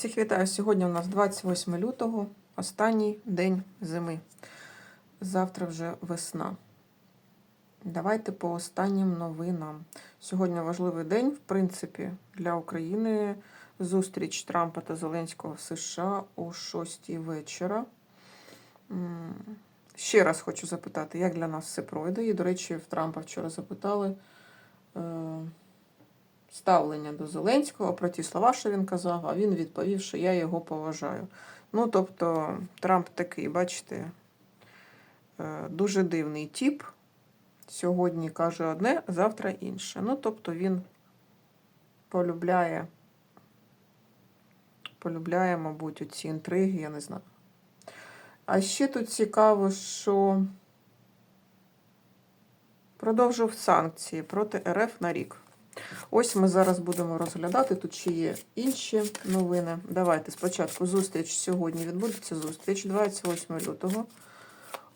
Всіх вітаю. Сьогодні у нас 28 лютого, останній день зими. Завтра вже весна. Давайте по останнім новинам. Сьогодні важливий день, в принципі, для України. Зустріч Трампа та Зеленського в США о 6 вечора. Ще раз хочу запитати, як для нас все пройде. І, до речі, в Трампа вчора запитали е, ставлення до Зеленського про ті слова, що він казав, а він відповів, що я його поважаю. Ну, тобто, Трамп такий, бачите, е, дуже дивний тіп. Сьогодні каже одне, завтра інше. Ну, тобто він полюбляє, полюбляє, мабуть, оці інтриги, я не знаю. А ще тут цікаво, що продовжив санкції проти РФ на рік. Ось ми зараз будемо розглядати. Тут ще є інші новини. Давайте спочатку зустріч сьогодні відбудеться зустріч 28 лютого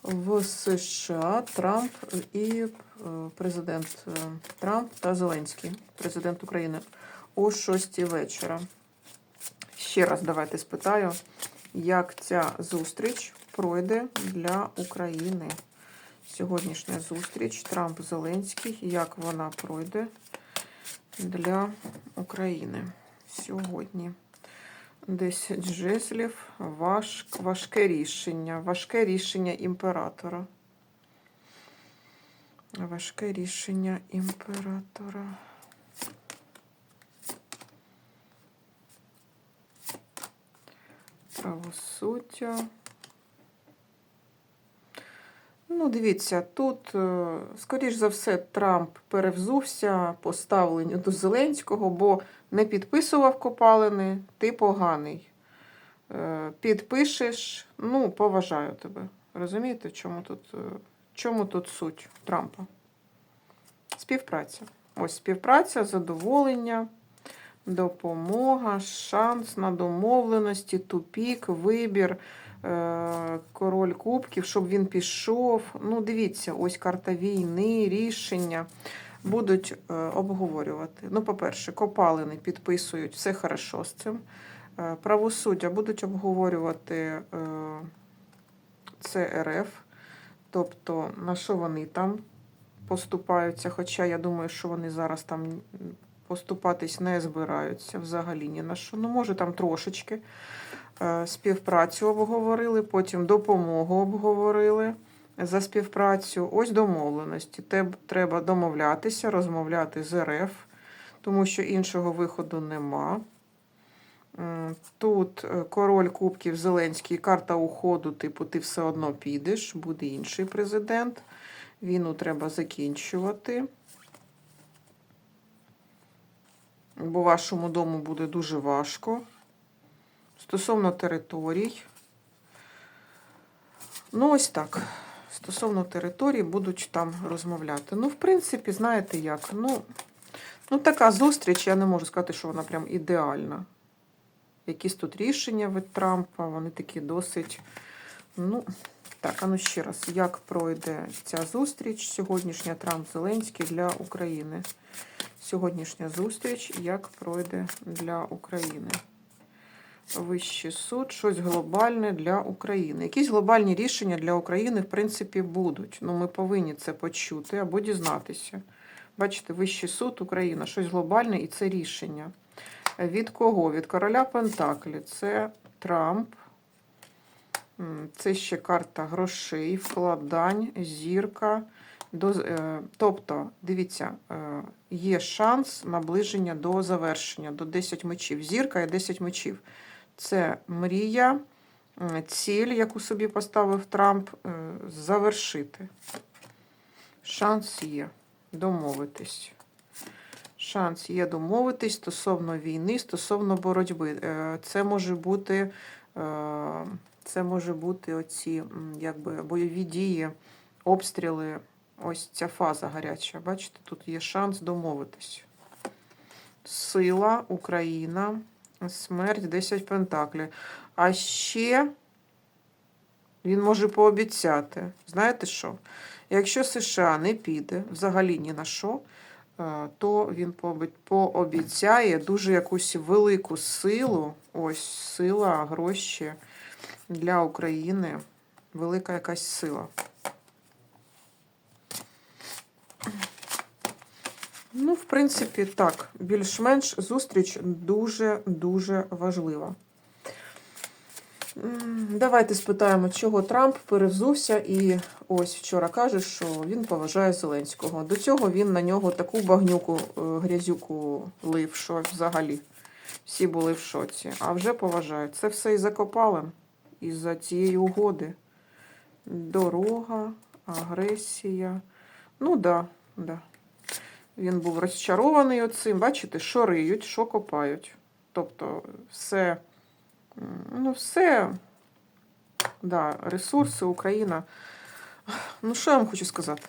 в США Трамп і е, президент е, Трамп та Зеленський, президент України, о 6 вечора. Ще раз давайте спитаю, як ця зустріч пройде для України. Сьогоднішня зустріч Трамп Зеленський, як вона пройде для України сьогодні. 10 жезлів, важ, важке рішення, важке рішення імператора. Важке рішення імператора. Правосуддя. Ну, дивіться, тут, е, скоріш за все, Трамп перевзувся по ставленню до Зеленського, бо не підписував копалини, ти поганий. Е, Підпишеш, ну, поважаю тебе. Розумієте, чому тут, е, чому тут суть Трампа? Співпраця. Ось співпраця, задоволення, допомога, шанс на домовленості, тупік, вибір. Е, Король кубків, щоб він пішов. Ну, дивіться, ось карта війни, рішення будуть е, обговорювати. Ну, по-перше, копалини підписують, все хорошо з цим. Е, Правосуддя будуть обговорювати е, ЦРФ, тобто на що вони там поступаються. Хоча я думаю, що вони зараз там поступатись не збираються взагалі ні на що. Ну, може, там трошечки. Е, співпрацю обговорили, потім допомогу обговорили за співпрацю. Ось домовленості. Теб- Треба домовлятися, розмовляти з РФ, тому що іншого виходу нема. Тут е, король Кубків Зеленський, карта уходу, типу, ти все одно підеш, буде інший президент. Війну треба закінчувати. Бо вашому дому буде дуже важко. Стосовно територій. Ну, ось так. Стосовно територій будуть там розмовляти. Ну, в принципі, знаєте як? Ну, ну, така зустріч, я не можу сказати, що вона прям ідеальна. Якісь тут рішення від Трампа, вони такі досить. Ну, так, а ну ще раз, як пройде ця зустріч сьогоднішня Трамп Зеленський для України? Сьогоднішня зустріч, як пройде для України? Вищий суд, щось глобальне для України. Якісь глобальні рішення для України, в принципі, будуть. Ну, ми повинні це почути або дізнатися. Бачите, Вищий суд, Україна, щось глобальне і це рішення. Від кого? Від короля Пентаклі. Це Трамп. Це ще карта грошей, вкладань, зірка. Е, тобто, дивіться, е, є шанс наближення до завершення, до 10 мечів. Зірка і 10 мечів. Це мрія, ціль, яку собі поставив Трамп, е, завершити. Шанс є домовитись. Шанс є домовитись стосовно війни, стосовно боротьби. Е, Це може бути, е, це може бути оці якби, бойові дії, обстріли. Ось ця фаза гаряча. Бачите, тут є шанс домовитись. Сила, Україна, смерть, 10 пентаклів. А ще він може пообіцяти. Знаєте що? Якщо США не піде взагалі ні на що, е, то він пообіцяє дуже якусь велику силу. Ось сила, гроші для України. Велика якась сила. Ну, в принципі, так, більш-менш зустріч дуже-дуже важлива. Давайте спитаємо, чого Трамп перевзувся і ось вчора каже, що він поважає Зеленського. До цього він на нього таку багнюку, е, грязюку лив, що взагалі всі були в шоці. А вже поважає. Це все і закопали із-за цієї угоди. Дорога, агресія. Ну да, да. Він був розчарований оцим. Бачите, що риють, що копають. Тобто все, ну все, да, ресурси, Україна. Ну, що я вам хочу сказати?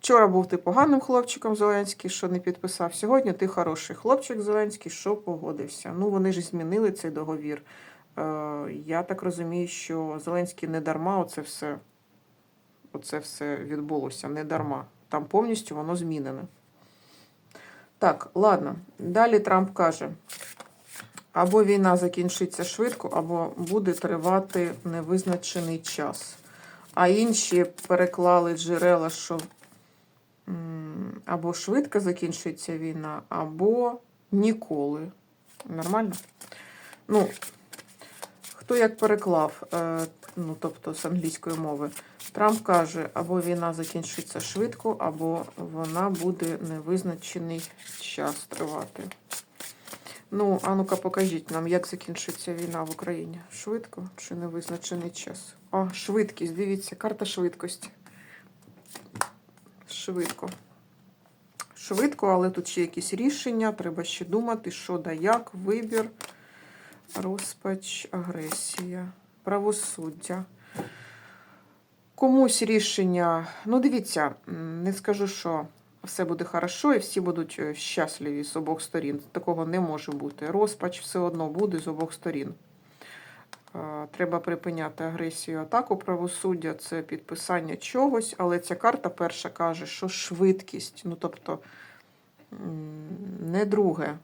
Вчора був ти поганим хлопчиком Зеленський, що не підписав. Сьогодні ти хороший хлопчик Зеленський, що погодився. Ну, вони ж змінили цей договір. Е, я так розумію, що Зеленський не дарма оце все, оце все відбулося. Не дарма. Там повністю воно змінене. Так, ладно. Далі Трамп каже: або війна закінчиться швидко, або буде тривати невизначений час. А інші переклали джерела, що або швидко закінчиться війна, або ніколи. Нормально? Ну, хто як переклав, е, ну, тобто з англійської мови, Трамп каже, або війна закінчиться швидко, або вона буде невизначений час тривати. Ну, а ну-ка покажіть нам, як закінчиться війна в Україні. Швидко чи невизначений час? А, швидкість, дивіться, карта швидкості. Швидко. Швидко, але тут ще якісь рішення, треба ще думати, що да як, вибір, розпач, агресія, правосуддя. Комусь рішення, ну дивіться, не скажу, що все буде хорошо і всі будуть е, щасливі з обох сторін. Такого не може бути. Розпач все одно буде з обох сторін. Е, Треба припиняти агресію, атаку правосуддя, це підписання чогось, але ця карта перша каже, що швидкість, ну тобто не друге.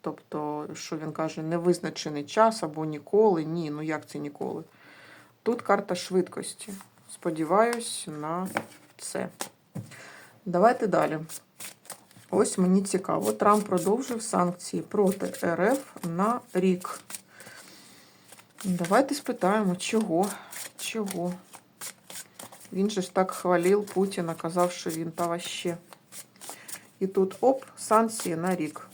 Тобто, що він каже, невизначений час або ніколи. Ні, ну як це ніколи? Тут карта швидкості. Сподіваюсь на це. Давайте далі. Ось мені цікаво. Трамп продовжив санкції проти РФ на рік. Давайте спитаємо, чого? Чого? Він же ж так хвалив Путіна, казав, що він та ваще. І тут оп, санкції на рік.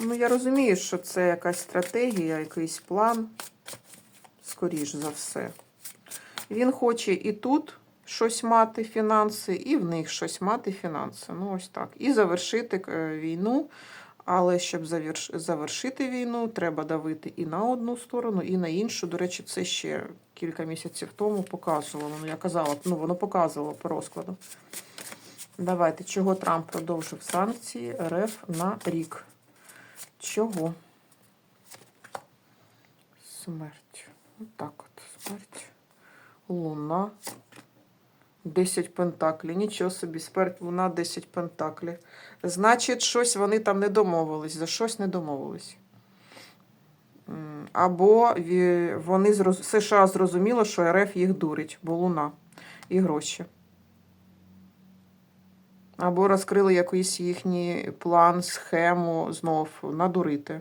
Ну, я розумію, що це якась стратегія, якийсь план, скоріш за все. Він хоче і тут щось мати фінанси, і в них щось мати фінанси. Ну, ось так. І завершити е, війну. Але щоб завершити війну, треба давити і на одну сторону, і на іншу. До речі, це ще кілька місяців тому показувало. Ну, я казала, ну воно показувало по розкладу. Давайте, чого Трамп продовжив санкції РФ на рік? Чого? Смерть. Отак от, смерть. Луна. 10 пентаклів. Нічого собі, смерть, луна, 10 пентаклів. Значить, щось вони там не домовились, за щось не домовились. Або вони США зрозуміло, що РФ їх дурить, бо луна і гроші. Або розкрили якийсь їхній план, схему знов надурити.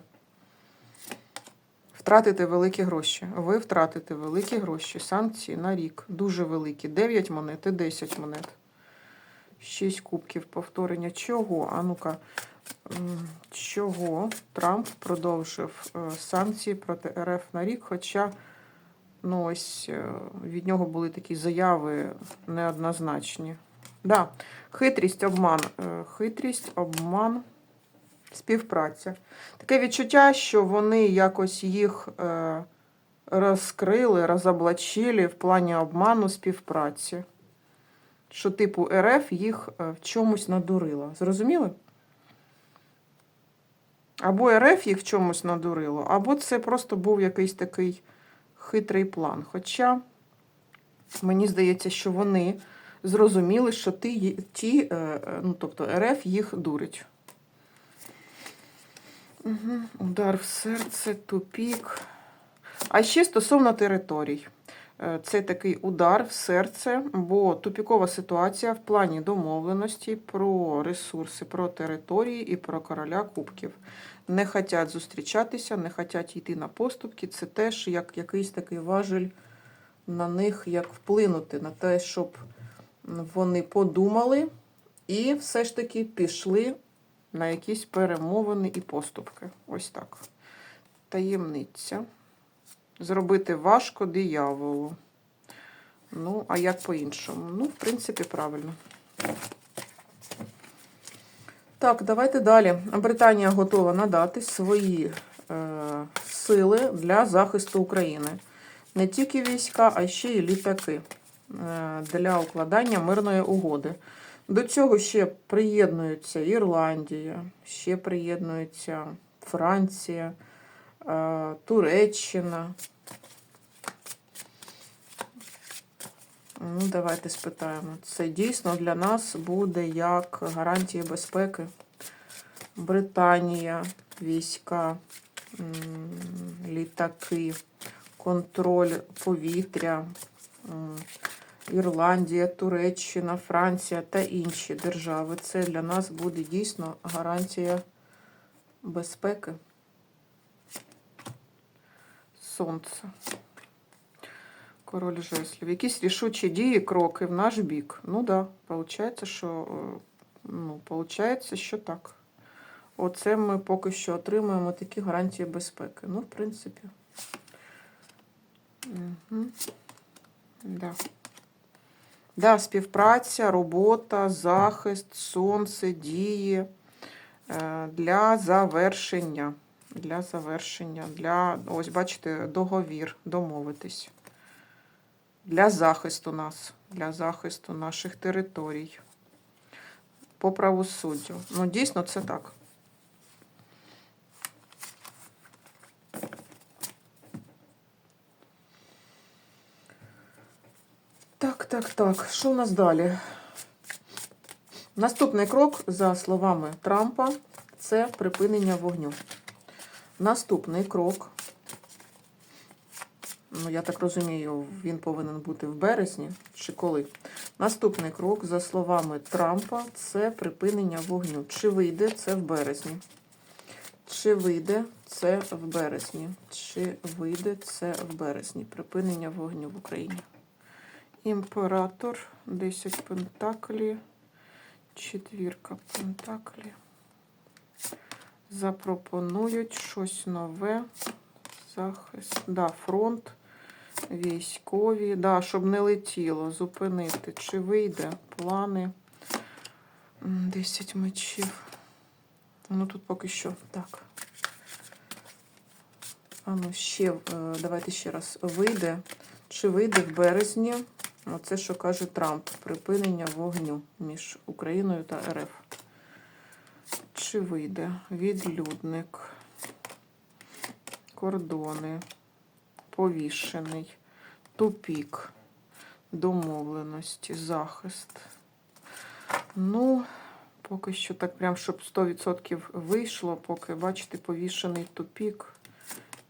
Втратити великі гроші. Ви втратите великі гроші. Санкції на рік. Дуже великі. 9 монет і 10 монет. 6 кубків повторення. Чого? А ну-ка. Чого Трамп продовжив е, санкції проти РФ на рік? Хоча ну, ось е, від нього були такі заяви неоднозначні. Да, хитрість, обман. Е, Хитрість, обман, співпраця. Таке відчуття, що вони якось їх е, розкрили, розоблачили в плані обману співпраці. Що, типу, РФ їх е, в чомусь надурила. Зрозуміли? Або РФ їх в чомусь надурило, або це просто був якийсь такий хитрий план. Хоча мені здається, що вони зрозуміли, що ті, е, е, ну, тобто РФ їх дурить. Угу. Удар в серце, тупік. А ще стосовно територій. Е, Це такий удар в серце, бо тупікова ситуація в плані домовленості про ресурси, про території і про короля кубків. Не хочуть зустрічатися, не хочуть йти на поступки. Це теж як якийсь такий важель на них, як вплинути на те, щоб вони подумали і все ж таки пішли на якісь перемовини і поступки. Ось так. Таємниця. Зробити важко дияволу. Ну, а як по-іншому? Ну, в принципі, правильно. Так, давайте далі. Британія готова надати свої е, сили для захисту України. Не тільки війська, а ще й літаки е, для укладання мирної угоди. До цього ще приєднується Ірландія, ще приєднується Франція, е, Туреччина. Ну, давайте спитаємо. Це дійсно для нас буде як гарантія безпеки. Британія, війська, літаки, контроль повітря, Ірландія, Туреччина, Франція та інші держави. Це для нас буде дійсно гарантія безпеки. Сонце. Король жезлів. Якісь рішучі дії, кроки в наш бік. Ну да, виходить, що, е, ну, получається, що так. Оце ми поки що отримуємо такі гарантії безпеки. Ну, в принципі. Угу. Да. Да, співпраця, робота, захист, сонце, дії е, для завершення. Для завершення, для, ось бачите, договір, домовитись. Для захисту нас, для захисту наших територій. По правосуддю. Ну, дійсно, це так. Так, так. Що у нас далі? Наступний крок, за словами Трампа, це припинення вогню. Наступний крок, ну я так розумію, він повинен бути в березні чи коли. Наступний крок, за словами Трампа, це припинення вогню. Чи вийде це в березні? Чи вийде це в березні? Чи вийде це в березні? Припинення вогню в Україні. Імператор, 10 пентаклі, четвірка пентаклі. Запропонують щось нове. Захист. Да, фронт, військові. Да, щоб не летіло, зупинити. Чи вийде плани? 10 мечів. Ну тут поки що так. А ну ще, е, давайте ще раз. Вийде. Чи вийде в березні? Оце, що каже Трамп, припинення вогню між Україною та РФ. Чи вийде відлюдник, кордони, повішений, тупік, домовленості, захист. Ну, поки що так прям, щоб 100% вийшло, поки, бачите, повішений тупік,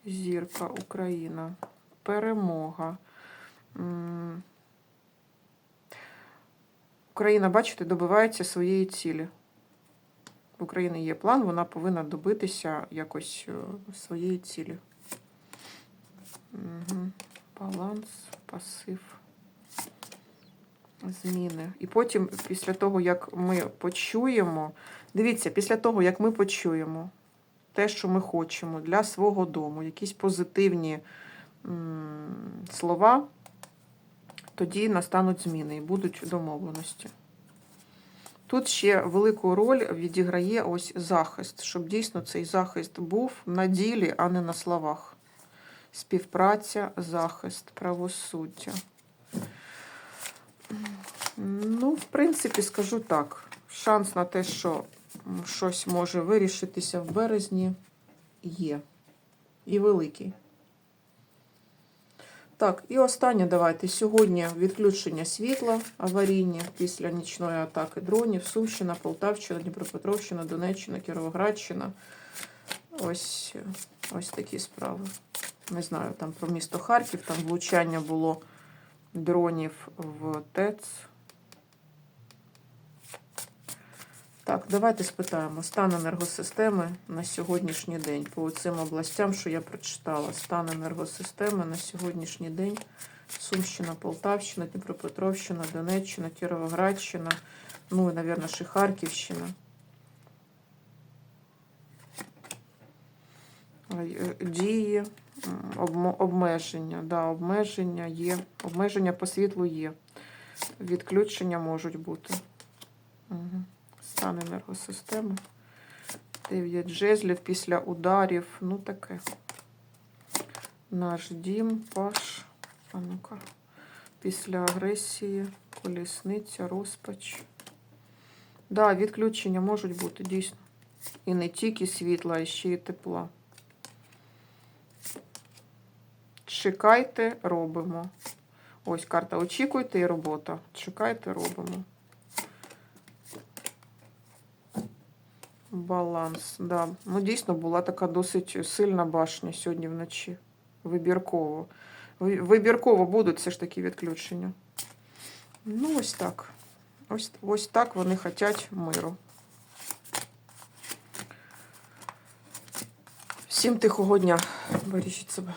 зірка, Україна, перемога. Україна, бачите, добивається своєї цілі. В Україні є план, вона повинна добитися якось е, своєї цілі. Угу. Баланс, пасив, зміни. І потім, після того, як ми почуємо, дивіться, після того, як ми почуємо те, що ми хочемо для свого дому, якісь позитивні м, слова, тоді настануть зміни і будуть домовленості. Тут ще велику роль відіграє ось захист, щоб дійсно цей захист був на ділі, а не на словах. Співпраця, захист, правосуддя. Ну, в принципі, скажу так. Шанс на те, що щось може вирішитися в березні, є. І великий. Так, і останнє давайте. Сьогодні відключення світла аварійні після нічної атаки дронів. Сумщина, Полтавщина, Дніпропетровщина, Донеччина, Кіровоградщина. Ось, ось такі справи. Не знаю, там про місто Харків, там влучання було дронів в ТЕЦ. Так, давайте спитаємо стан енергосистеми на сьогоднішній день. По цим областям, що я прочитала, стан енергосистеми на сьогоднішній день. Сумщина, Полтавщина, Дніпропетровщина, Донеччина, Кіровоградщина, ну і, мабуть, ще Харківщина. Е, Дії, обмеження, да, обмеження є. Обмеження по світлу є. Відключення можуть бути. Угу. Стан енергосистеми. 9 жезлів після ударів. Ну таке. Наш дім, паш. А ну-ка. Після агресії, колісниця, розпач. Да, відключення можуть бути, дійсно. І не тільки світла, а ще й тепла. Чекайте, робимо. Ось карта. Очікуйте і робота. Чекайте, робимо. Баланс, да. Ну, дійсно, була така досить сильна башня сьогодні вночі. Вибірково. Вибірково будуть все ж таки відключення. Ну, ось так. Ось, ось так вони хочуть миру. Всім тихого дня. Бережіть себе.